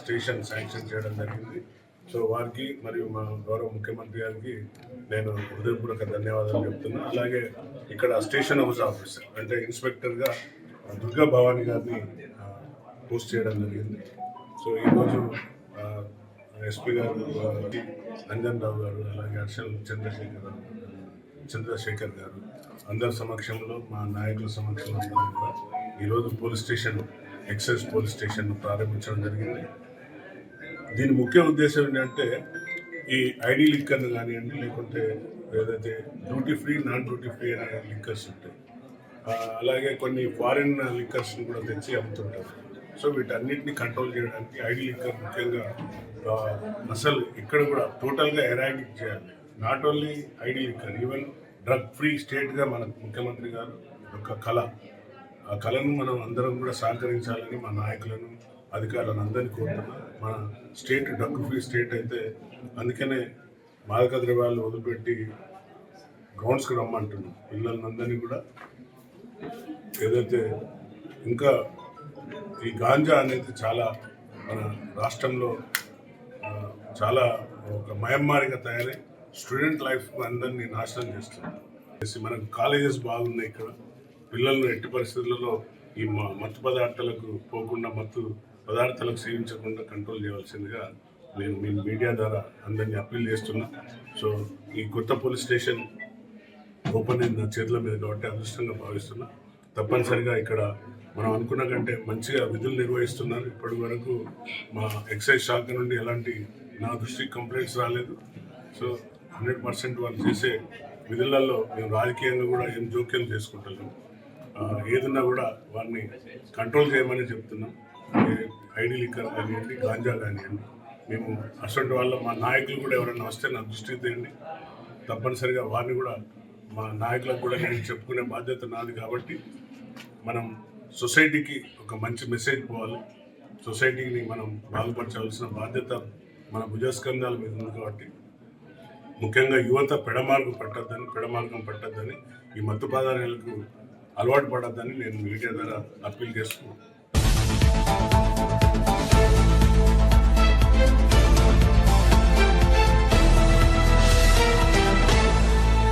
Station sanction చేయడం జరిగింది. So వారికి మరియు మా గౌరవ ముఖ్యమంత్రి గారికి నేను హృదయపూర్వక ధన్యవాదాలు చెప్తున్నాను అలాగే ఇక్కడ స్టేషన్ హౌస్ ఆఫీసర్ అంటే ఇన్స్పెక్టర్గా దుర్గా భవాని గారిని పోస్ట్ చేయడం జరిగింది. సో ఈరోజు ఎస్పీ గారు రంజన్ అంజన్ రావు గారు అలాగే హర్షల్ చంద్రశేఖర్ చంద్రశేఖర్ గారు అందరి సమక్షంలో మా నాయకుల సమక్షంలో కూడా ఈరోజు police station excise police station ప్రారంభించడం జరిగింది. దీని ముఖ్య ఉద్దేశం ఏంటంటే ఈ ఐడి లిక్కర్లు కానివ్వండి లేకుంటే ఏదైతే duty free non duty free అనే లిక్కర్స్ ఉంటాయి. అలాగే కొన్ని ఫారిన్ లిక్కర్స్ని కూడా తెచ్చి అమ్ముతుంటారు. సో వీటన్నిటిని కంట్రోల్ చేయడానికి ఐడి లిక్కర్ ముఖ్యంగా అసలు ఇక్కడ కూడా టోటల్గా ఎరాడిక్ చేయాలి. Not only ID liquor even drug free స్టేట్గా మన ముఖ్యమంత్రి గారు ఒక కళ. ఆ కళను మనం అందరం కూడా సహకరించాలని మా నాయకులను అధికారులను అందరినీ కోరుతున్నాం. మన స్టేట్ డబ్బు ఫ్రీ స్టేట్ అయితే అందుకనే మాదక ద్రవ్యాలు వదిలిపెట్టి గ్రౌండ్స్కి రమ్మంటున్నాం. పిల్లలందరినీ కూడా ఏదైతే ఇంకా ఈ గాంజా అనేది చాలా మన రాష్ట్రంలో చాలా ఒక మయమ్మారిగా తయారై స్టూడెంట్ లైఫ్ అందరినీ నాశనం చేస్తుంది. మనకు కాలేజెస్ బాగున్నాయి ఇక్కడ. పిల్లలను ఎట్టి పరిస్థితులలో ఈ మత్తు పదార్థాలకు పోకుండా మత్తు పదార్థాలకు సేవించకుండా కంట్రోల్ చేయవలసిందిగా నేను మీ మీడియా ద్వారా అందరినీ అప్పీల్ చేస్తున్నా. సో ఈ కొత్త పోలీస్ స్టేషన్ ఓపెన్ అయింది నా చేతుల మీద కాబట్టి అదృష్టంగా భావిస్తున్నా. తప్పనిసరిగా ఇక్కడ మనం అనుకున్న కంటే మంచిగా విధులు నిర్వహిస్తున్నారు. ఇప్పటి వరకు మా ఎక్సైజ్ శాఖ నుండి ఎలాంటి నా దృష్టికి కంప్లైంట్స్ రాలేదు. సో హండ్రెడ్ పర్సెంట్ వాళ్ళు చేసే విధులలో మేము రాజకీయంగా కూడా ఏం జోక్యం చేసుకుంటున్నాం ఏదన్నా కూడా వారిని కంట్రోల్ చేయమని చెప్తున్నాం. ఐడి లిక్కర్ కానివ్వండి గాంజా కానివ్వండి. మేము అటువంటి వాళ్ళ మా నాయకులు కూడా ఎవరైనా వస్తే నా దృష్టికి తేండి తప్పనిసరిగా వారిని కూడా మా నాయకులకు కూడా నేను చెప్పుకునే బాధ్యత నాది కాబట్టి మనం సొసైటీకి ఒక మంచి మెసేజ్ పోవాలి. సొసైటీని మనం బాగుపరచవలసిన బాధ్యత మన భుజస్కంధాల మీద ఉంది కాబట్టి ముఖ్యంగా యువత పెడమార్గం పట్టద్దని పెడమార్గం పట్టద్దని ఈ మత్తు పదార్థాలకు అలవాటు పడద్దని నేను మీడియా ద్వారా అప్పీల్ చేస్తున్నాను.